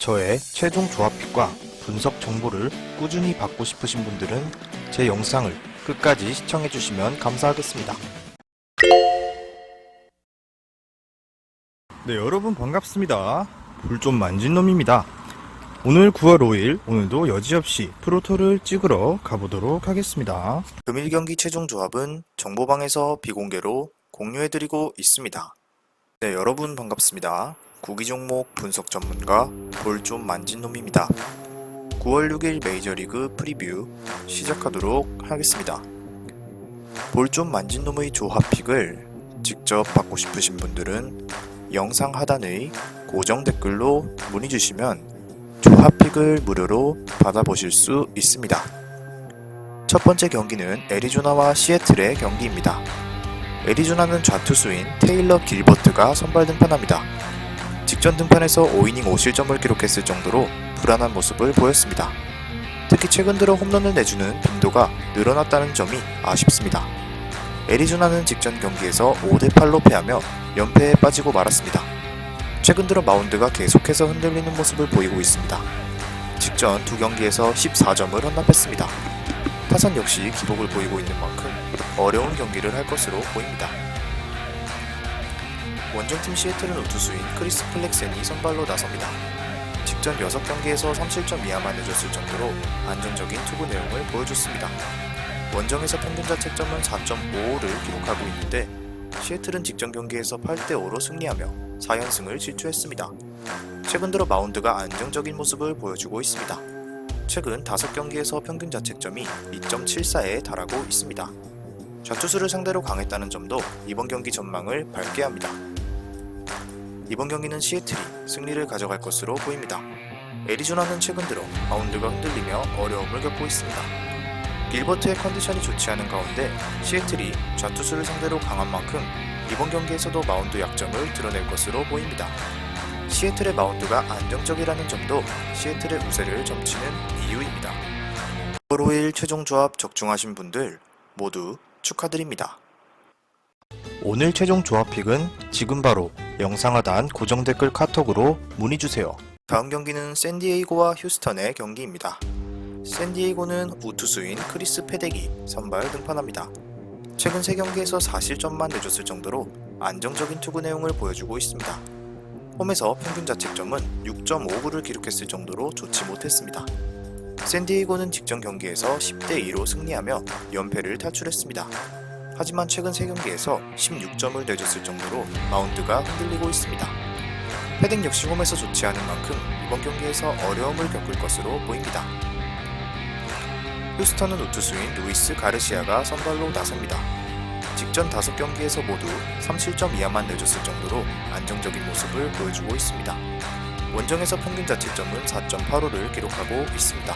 저의 최종 조합픽과 분석 정보를 꾸준히 받고 싶으신 분들은 제 영상을 끝까지 시청해주시면 감사하겠습니다. 네, 여러분 반갑습니다. 불 좀 만진 놈입니다. 오늘 9월 5일, 오늘도 여지없이 프로토를 찍으러 가보도록 하겠습니다. 금일 경기 최종 조합은 정보방에서 비공개로 공유해드리고 있습니다. 네, 여러분 반갑습니다. 구기 종목 분석 전문가 볼좀 만진 놈입니다. 9월 6일 메이저리그 프리뷰 시작하도록 하겠습니다. 볼좀 만진 놈의 조합픽을 직접 받고 싶으신 분들은 영상 하단의 고정 댓글로 문의 주시면 조합픽을 무료로 받아보실 수 있습니다. 첫 번째 경기는 애리조나와 시애틀의 경기입니다. 애리조나는 좌투수인 테일러 길버트가 선발 등판합니다. 직전 등판에서 5이닝 5실점을 기록했을 정도로 불안한 모습을 보였습니다. 특히 최근 들어 홈런을 내주는 빈도가 늘어났다는 점이 아쉽습니다. 애리조나는 직전 경기에서 5대8로 패하며 연패에 빠지고 말았습니다. 최근 들어 마운드가 계속해서 흔들리는 모습을 보이고 있습니다. 직전 두 경기에서 14점을 헌납했습니다. 타선 역시 기복을 보이고 있는 만큼 어려운 경기를 할 것으로 보입니다. 원정팀 시애틀은 우투수인 크리스 플렉센이 선발로 나섭니다. 직전 6경기에서 3실점 이하만 내줬을 정도로 안정적인 투구 내용을 보여줬습니다. 원정에서 평균 자책점은 4.55를 기록하고 있는데 시애틀은 직전 경기에서 8대5로 승리하며 4연승을 질주했습니다. 최근 들어 마운드가 안정적인 모습을 보여주고 있습니다. 최근 5경기에서 평균 자책점이 2.74에 달하고 있습니다. 좌투수를 상대로 강했다는 점도 이번 경기 전망을 밝게 합니다. 이번 경기는 시애틀이 승리를 가져갈 것으로 보입니다. 애리조나는 최근 들어 마운드가 흔들리며 어려움을 겪고 있습니다. 길버트의 컨디션이 좋지 않은 가운데 시애틀이 좌투수를 상대로 강한 만큼 이번 경기에서도 마운드 약점을 드러낼 것으로 보입니다. 시애틀의 마운드가 안정적이라는 점도 시애틀의 우세를 점치는 이유입니다. 9월 5일 최종 조합 적중하신 분들 모두 축하드립니다. 오늘 최종 조합 픽은 지금 바로 영상 하단 고정 댓글 카톡으로 문의 주세요. 다음 경기는 샌디에이고와 휴스턴의 경기입니다. 샌디에이고는 우투수인 크리스 페덱이 선발 등판합니다. 최근 3경기에서 4실점만 내줬을 정도로 안정적인 투구 내용을 보여주고 있습니다. 홈에서 평균 자책점은 6.59를 기록했을 정도로 좋지 못했습니다. 샌디에이고는 직전 경기에서 10대 2로 승리하며 연패를 탈출했습니다. 하지만 최근 3경기에서 16점을 내줬을 정도로 마운드가 흔들리고 있습니다. 패딩 역시 홈에서 좋지 않은 만큼 이번 경기에서 어려움을 겪을 것으로 보입니다. 휴스턴은 우투수인 루이스 가르시아가 선발로 나섭니다. 직전 5경기에서 모두 3실점 이하만 내줬을 정도로 안정적인 모습을 보여주고 있습니다. 원정에서 평균 자책점은 4.85를 기록하고 있습니다.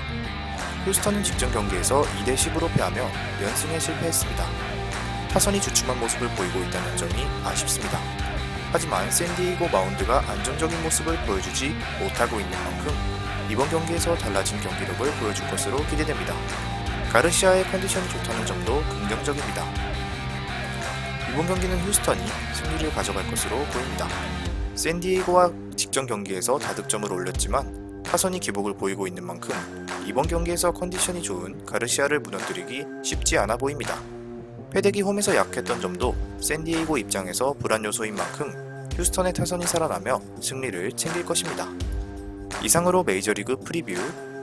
휴스턴은 직전 경기에서 2대 10으로 패하며 연승에 실패했습니다. 타선이 주춤한 모습을 보이고 있다는 점이 아쉽습니다. 하지만 샌디에이고 마운드가 안정적인 모습을 보여주지 못하고 있는 만큼 이번 경기에서 달라진 경기력을 보여줄 것으로 기대됩니다. 가르시아의 컨디션이 좋다는 점도 긍정적입니다. 이번 경기는 휴스턴이 승리를 가져갈 것으로 보입니다. 샌디에이고와 직전 경기에서 다득점을 올렸지만 타선이 기복을 보이고 있는 만큼 이번 경기에서 컨디션이 좋은 가르시아를 무너뜨리기 쉽지 않아 보입니다. 패덱이 홈에서 약했던 점도 샌디에이고 입장에서 불안 요소인 만큼 휴스턴의 타선이 살아나며 승리를 챙길 것입니다. 이상으로 메이저리그 프리뷰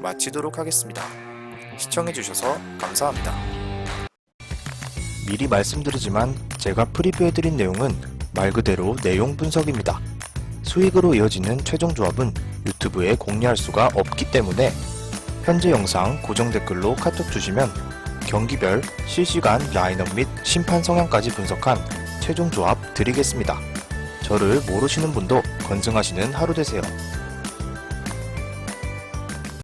마치도록 하겠습니다. 시청해주셔서 감사합니다. 미리 말씀드리지만 제가 프리뷰해드린 내용은 말 그대로 내용 분석입니다. 수익으로 이어지는 최종 조합은 유튜브에 공개할 수가 없기 때문에 현재 영상 고정 댓글로 카톡 주시면 경기별 실시간 라인업 및 심판 성향까지 분석한 최종 조합 드리겠습니다. 저를 모르시는 분도 건승하시는 하루 되세요.